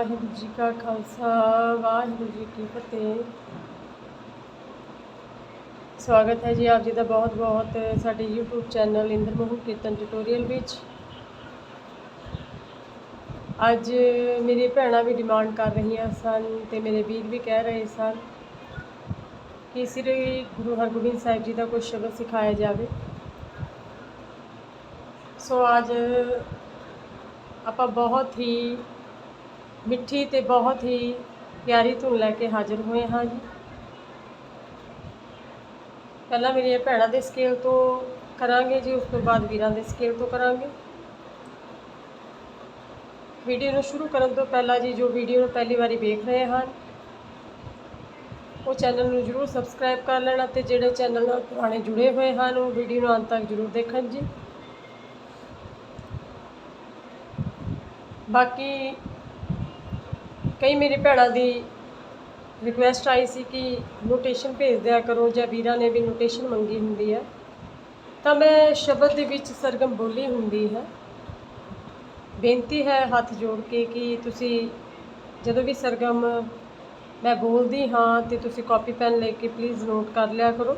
ਵਾਹਿਗੁਰੂ ਜੀ ਕਾ ਖਾਲਸਾ, ਵਾਹਿਗੁਰੂ ਜੀ ਕੀ ਫਤਿਹ। ਸਵਾਗਤ ਹੈ ਜੀ ਆਪ ਜੀ ਦਾ ਬਹੁਤ ਬਹੁਤ ਸਾਡੇ YouTube channel Inder Mohan Kirtan tutorial ਵਿੱਚ। ਅੱਜ ਮੇਰੀ ਭੈਣਾਂ ਵੀ ਡਿਮਾਂਡ ਕਰ ਰਹੀਆਂ ਸਨ ਤੇ ਮੇਰੇ ਵੀਰ ਵੀ ਕਹਿ ਰਹੇ ਸਨ ਕਿ ਸ੍ਰੀ ਗੁਰੂ ਹਰਗੋਬਿੰਦ ਸਾਹਿਬ ਜੀ ਦਾ ਕੋਈ ਸ਼ਬਦ ਸਿਖਾਇਆ ਜਾਵੇ। ਸੋ ਅੱਜ ਆਪਾਂ ਬਹੁਤ ਹੀ ਮਿੱਠੀ ਤੇ ਬਹੁਤ ਹੀ ਪਿਆਰੀ ਧੁਨ ਲੈ ਕੇ ਹਾਜ਼ਰ ਹੋਏ ਹਾਂ ਜੀ। ਪਹਿਲਾਂ ਮੇਰੀਆਂ ਭੈਣਾਂ ਦੇ ਸਕੇਲ ਤੋਂ ਕਰਾਂਗੇ ਜੀ, ਉਸ ਤੋਂ ਬਾਅਦ ਵੀਰਾਂ ਦੇ ਸਕੇਲ ਤੋਂ ਕਰਾਂਗੇ। ਵੀਡੀਓ ਨੂੰ ਸ਼ੁਰੂ ਕਰਨ ਤੋਂ ਪਹਿਲਾਂ ਜੀ, ਜੋ ਵੀਡੀਓ ਨੂੰ ਪਹਿਲੀ ਵਾਰੀ ਵੇਖ ਰਹੇ ਹਨ ਉਹ ਚੈਨਲ ਨੂੰ ਜਰੂਰ ਸਬਸਕ੍ਰਾਈਬ ਕਰ ਲੈਣਾ ਤੇ ਜਿਹੜੇ ਚੈਨਲ ਨਾਲ ਪੁਰਾਣੇ ਜੁੜੇ ਹੋਏ ਹਨ, ਉਹ ਵੀਡੀਓ ਨੂੰ ਅੰਤ ਤੱਕ ਜਰੂਰ ਦੇਖਣ ਜੀ। ਬਾਕੀ ਕਈ ਮੇਰੀ ਭੈਣਾਂ ਦੀ ਰਿਕੁਐਸਟ ਆਈ ਸੀ ਕਿ ਨੋਟੇਸ਼ਨ ਭੇਜ ਦਿਆ ਕਰੋ ਜਾਂ ਵੀਰਾਂ ਨੇ ਵੀ ਨੋਟੇਸ਼ਨ ਮੰਗੀ ਹੁੰਦੀ ਹੈ। ਤਾਂ ਮੈਂ ਸ਼ਬਦ ਦੇ ਵਿੱਚ ਸਰਗਮ ਬੋਲੀ ਹੁੰਦੀ ਹੈ। ਬੇਨਤੀ ਹੈ ਹੱਥ ਜੋੜ ਕੇ ਕਿ ਤੁਸੀਂ ਜਦੋਂ ਵੀ ਸਰਗਮ ਮੈਂ ਬੋਲਦੀ ਹਾਂ ਤੇ ਤੁਸੀਂ ਕਾਪੀ ਪੈਨ ਲੈ ਕੇ ਪਲੀਜ਼ ਨੋਟ ਕਰ ਲਿਆ ਕਰੋ।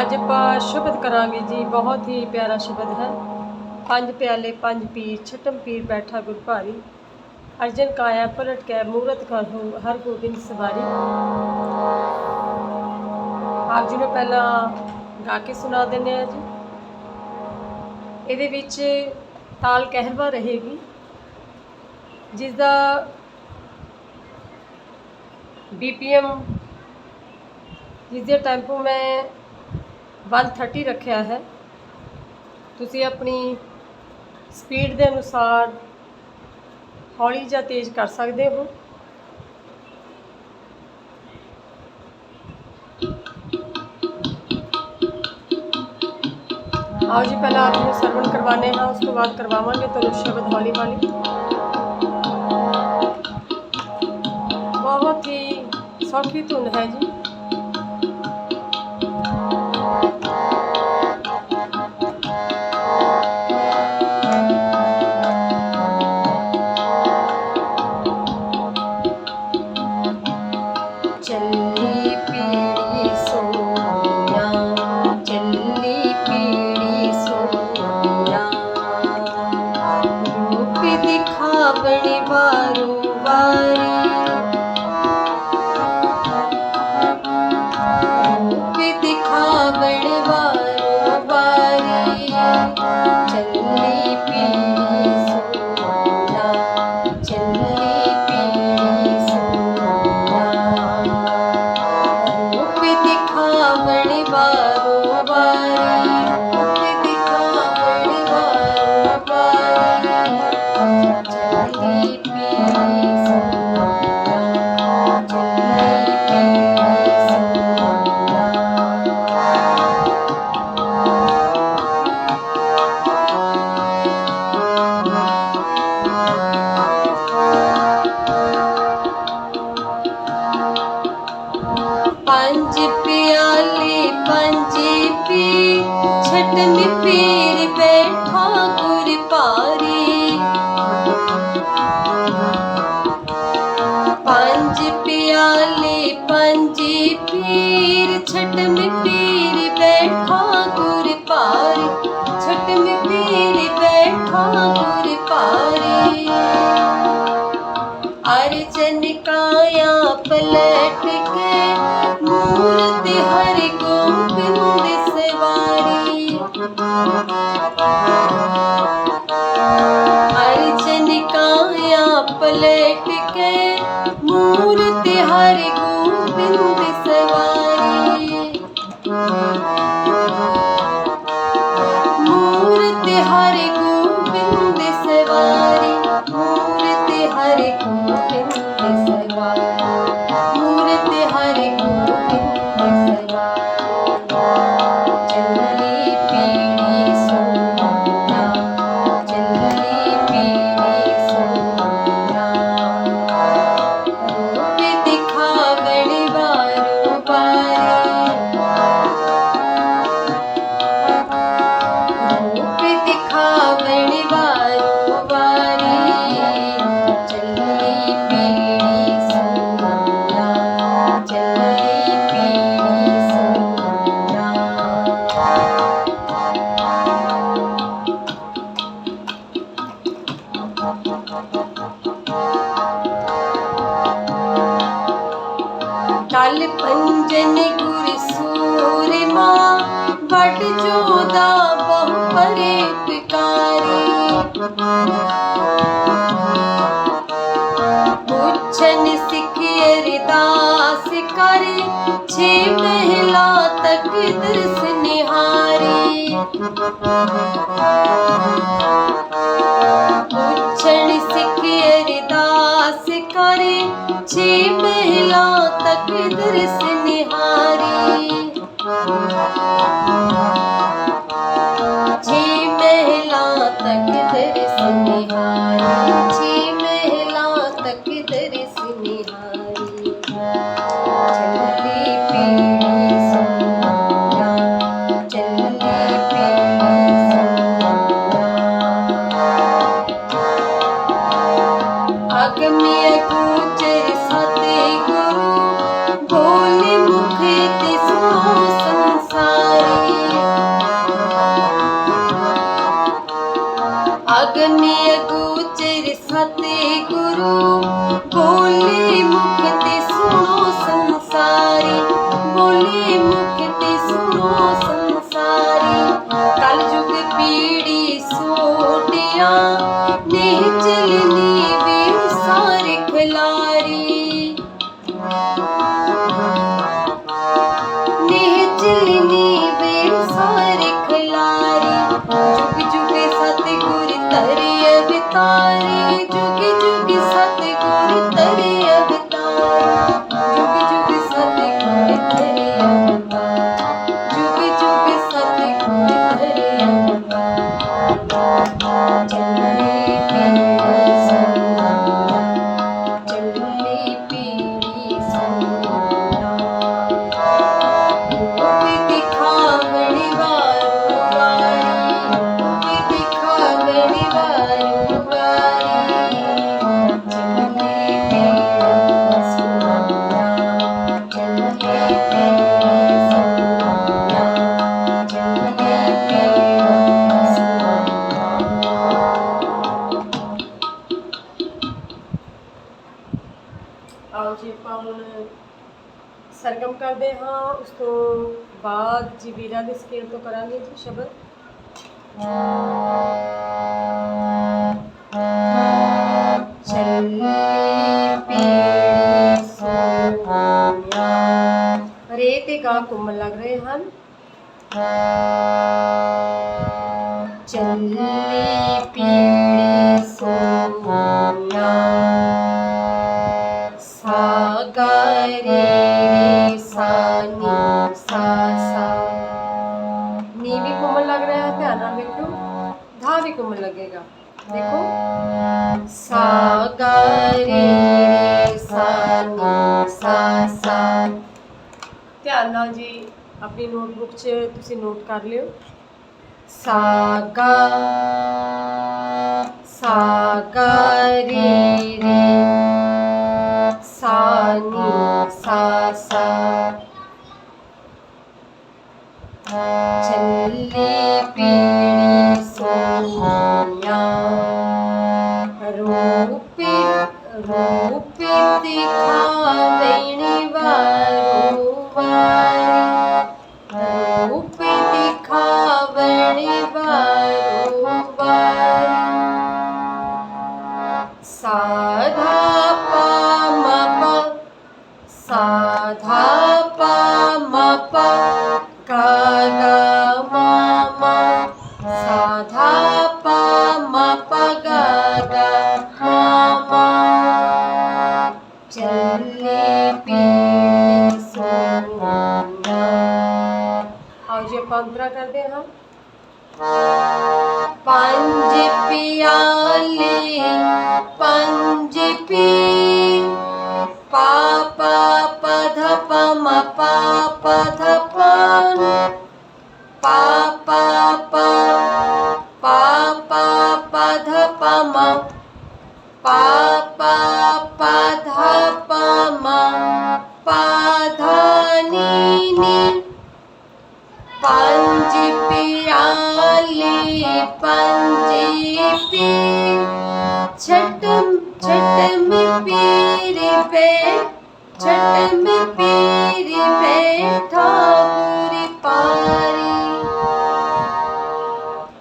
ਅੱਜ ਆਪਾਂ ਸ਼ਬਦ ਕਰਾਂਗੇ ਜੀ, ਬਹੁਤ ਹੀ ਪਿਆਰਾ ਸ਼ਬਦ ਹੈ। ਪੰਜ ਪਿਆਲੇ, ਪੰਜ ਪੀਰ, ਛਟਮ ਪੀਰ ਬੈਠਾ ਗੁਰ ਭਾਰੀ। ਅਰਜਨ ਕਾਇਆ ਪਲਟ ਕੇ, ਮੂਰਤ ਕਰਹੁ ਹਰ ਗੋਬਿੰਦ ਸਵਾਰੀ। ਆਪ ਜੀ ਨੂੰ ਪਹਿਲਾਂ ਗਾ ਕੇ ਸੁਣਾ ਦਿੰਦੇ ਆ ਜੀ। ਇਹਦੇ ਵਿੱਚ ਤਾਲ ਕਹਿਰਵਾ ਰਹੇਗੀ ਜਿਸ ਦਾ ਬੀਪੀਐਮ ਜਿਸ ਦਾ ਟੈਂਪੋ ਮੈਂ 130 ਰੱਖਿਆ ਹੈ। ਤੁਸੀਂ ਆਪਣੀ ਸਪੀਡ ਦੇ ਅਨੁਸਾਰ ਹੌਲੀ ਜਾਂ ਤੇਜ਼ ਕਰ ਸਕਦੇ ਹੋ। ਆਓ ਜੀ, ਪਹਿਲਾਂ ਆਪ ਨੂੰ ਸਰਵਣ ਕਰਵਾਣੇ ਹਾਂ, ਉਸ ਤੋਂ ਬਾਅਦ ਕਰਵਾਵਾਂਗੇ ਤੁਹਾਨੂੰ ਸ਼ਬਦ ਹੌਲੀ ਹੌਲੀ। ਬਹੁਤ ਹੀ ਸੌਖੀ ਧੁਨ ਹੈ ਜੀ। ਦਿਖਾਵਣ ਵਾਰੋ ਵਾਰੀ पंच प्याली, पंच पी। छठ में पीर बैठा गुर पारी। पंच प्याली, पंच पीर। छठ में पीर बैठा गुर पारी। छठ में पीर बैठा गुर पारी। अर्जन काया पलट के पीछे महला तक दृश निहारी पुछण सिख अरदास करे छे महला तक दृश निहारी ਅਗਨੀ ਗੋਚਰ ਸਤੇ ਗੁਰੂ ਬੋਲੇ ਮੁਕਤੀ ਸੁਣੋ ਸੰਸਾਰੀ, ਬੋਲੇ ਮੁਖ ਸੁਣੋ ਸੰਸਾਰੀ। ਕਲ ਯੁਗ ਪੀੜੀ ਸੋਟਿਆ, ਨੇ ਚਲਨੀ I do. ਕਰਾਂਗੇ ਜੀ ਸ਼ਬਦ। ਚੱਲੀ ਰੇ ਤੇ ਗਾ ਕੋਮਲ ਲੱਗ ਰਹੇ ਹਨ। ਚੱਲੀ ਪੀੜੀ ਸੋਨਾ ਰਿਹਾ ਹੈ ਧਿਆਨ ਨਾਲ ਵੇਖਿਓ ਧਾ ਵੀ ਕੋਮਲ ਲੱਗੇਗਾ। ਦੇਖੋ। ਸਾਗਰੇ ਰੇ ਸਾਨੀ ਸਾ ਧਿਆਨ ਨਾਲ ਜੀ, ਆਪਣੀ ਨੋਟਬੁੱਕ 'ਚ ਤੁਸੀਂ ਨੋਟ ਕਰ ਲਿਓ। ਸਾਗਾ ਸਾਗਰੇ ਰੇ। ਸਾਨੀ ਸਾ ਸਾ। ਚੱਲੀ pa ma pa pa tha pa pa pa pa pa pa pa tha pa ma pa pa pa tha pa ma pa tha ni ni panji pirali panji pi chat chat me pir pe chat me बैठा गुर पारी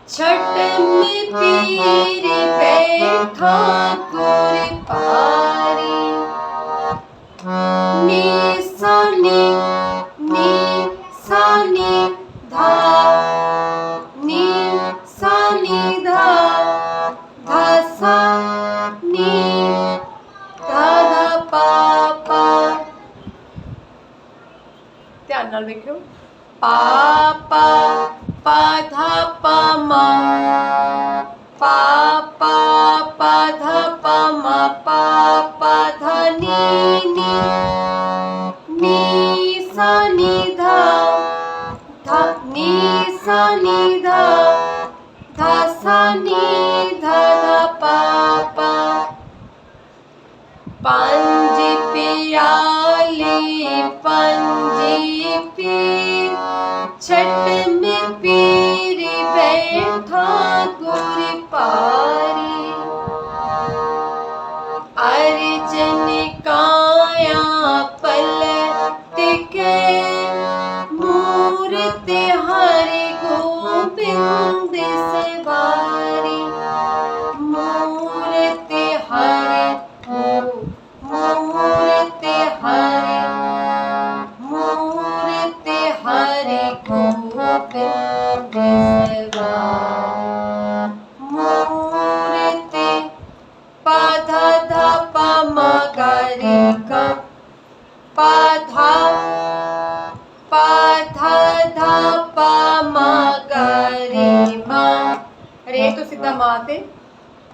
छठ में पीर बैठा ਨਾਲ ਵੇਖਿਓ। ਪਾ ਪਾ ਪਾ, ਧਾ, ਪਾ, ਮਾ। ਪਾ ਪਾ ਪਾ, ਧਾ, ਪਾ, ਮਾ। ਪਾ ਪਾ, ਧਾ, ਨੀ ਨੀ। ਨੀ, ਸਾ, ਨੀ, ਧਾ। ਧਾ, ਨੀ, ਸਾ, ਨੀ, ਧਾ। ਧਾ, ਸਾ, ਨੀ, ਧਾ ਧਾ, ਪਾ ਪਾ। ਪੰਜ ਪਿਆਲੇ ਪੰਜ ਪੀਰ ਛਟ ਮੇ ਪੀਰ ਬੈਠਾ ਗੁਰ ਪਾਰੀ ਅਰਜਨ ਕਾਇਆ ਪਲਟ ਕੇ ਮੂਰਤ ਹਰਿ ਗੋਬਿੰਦ ਸਵਾਰੀ ਸਿੱਧਾ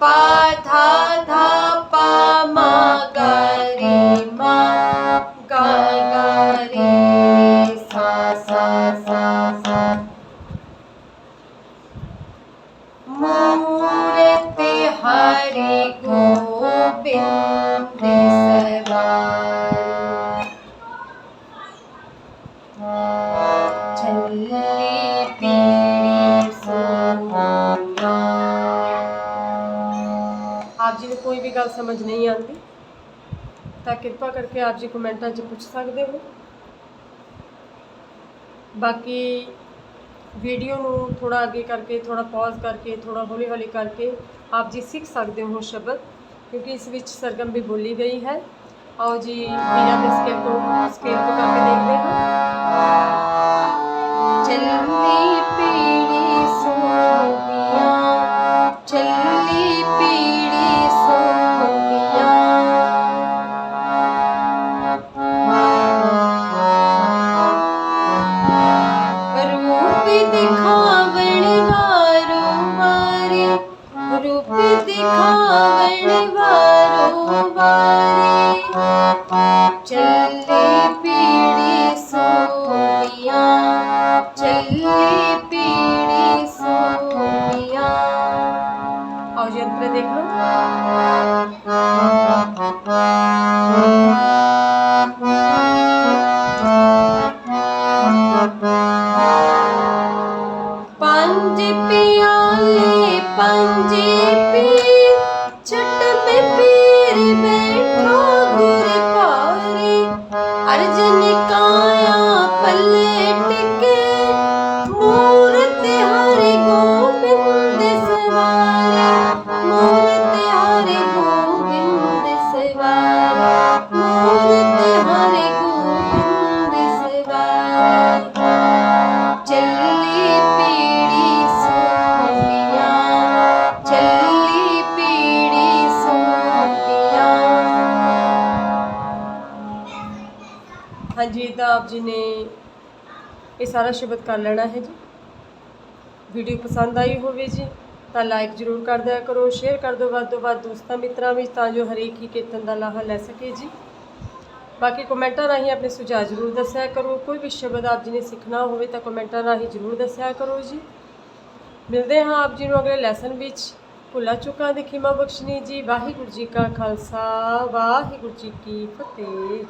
ਮਾ ਤੇ ਪਾਧਾ ਧਾ ਪਾ ਮਾ ਗਰੇ ਮਾ ਗਾ ਗਾ ਰੇ ਸਾ ਸਾ ਸਾ। ਸਾ ਮੂਰਤ ਹਰਿ ਗੋਬਿੰਦ ਸਵਾਰੀ ਚੱਲੀ ਪੀੜੀ ਸੋਨਾ ਗੱਲ ਸਮਝ ਨਹੀਂ ਆਉਂਦੀ। ਤਾਂ ਕਿਰਪਾ ਕਰਕੇ ਆਪ ਜੀ ਕਮੈਂਟਾਂ 'ਚ ਪੁੱਛ ਸਕਦੇ ਹੋ। ਬਾਕੀ ਵੀਡੀਓ ਨੂੰ ਥੋੜਾ ਅੱਗੇ ਕਰਕੇ ਥੋੜਾ ਪੌਜ਼ ਕਰਕੇ ਥੋੜਾ ਹੌਲੀ ਹੌਲੀ ਕਰਕੇ ਆਪ ਜੀ ਸਿੱਖ ਸਕਦੇ ਹੋ ਸ਼ਬਦ, ਕਿਉਂਕਿ ਇਸ ਵਿੱਚ ਸਰਗਮ ਵੀ ਬੋਲੀ ਗਈ ਹੈ। ਆਓ ਜੀ, ਵੀਰਾਂ ਦੇ ਸਕੇਲ ਤੋਂ ਸਕੇਲ ਤੋਂ ਕਰਕੇ ਦੇਖਦੇ ਹਾਂ। ਚੱਲੀ ਚੱਲੀ ਪੀੜੀ ਸੋਨੀਆ। ਆਓ ਜੀ ਅੰਤਰੇ ਦੇਖ ਜੀ ਨੇ ਇਹ ਸਾਰਾ ਸ਼ਬਦ ਕਰ ਲੈਣਾ ਹੈ ਜੀ। ਵੀਡੀਓ ਪਸੰਦ ਆਈ ਹੋਵੇ ਜੀ, ਤਾਂ ਲਾਈਕ ਜ਼ਰੂਰ ਕਰ ਦਿਆ ਕਰੋ ਸ਼ੇਅਰ ਕਰ ਦਿਓ ਵੱਧ ਤੋਂ ਵੱਧ ਦੋਸਤਾਂ ਮਿੱਤਰਾਂ ਵਿੱਚ ਤਾਂ ਜੋ ਹਰੇਕ ਹੀ ਕੀਰਤਨ ਦਾ ਲਾਹਾ ਲੈ ਸਕੇ ਜੀ। ਬਾਕੀ ਕਮੈਂਟਾਂ ਰਾਹੀਂ ਆਪਣੇ ਸੁਝਾਅ ਜ਼ਰੂਰ ਦੱਸਿਆ ਕਰੋ, ਕੋਈ ਵੀ ਸ਼ਬਦ ਆਪ ਜੀ ਨੇ ਸਿੱਖਣਾ ਹੋਵੇ ਤਾਂ ਕਮੈਂਟਾਂ ਰਾਹੀਂ ਜ਼ਰੂਰ ਦੱਸਿਆ ਕਰੋ ਜੀ। ਮਿਲਦੇ ਹਾਂ ਆਪ ਜੀ ਨੂੰ ਅਗਲੇ ਲੈਸਨ ਵਿੱਚ। ਭੁੱਲਾ ਚੁੱਕਾਂ ਦੀ ਖਿਮਾ ਬਖਸ਼ਣੀ ਜੀ, ਵਾਹਿਗੁਰੂ ਜੀ ਕਾ ਖਾਲਸਾ, ਵਾਹਿਗੁਰੂ ਜੀ ਕੀ ਫਤਿਹ।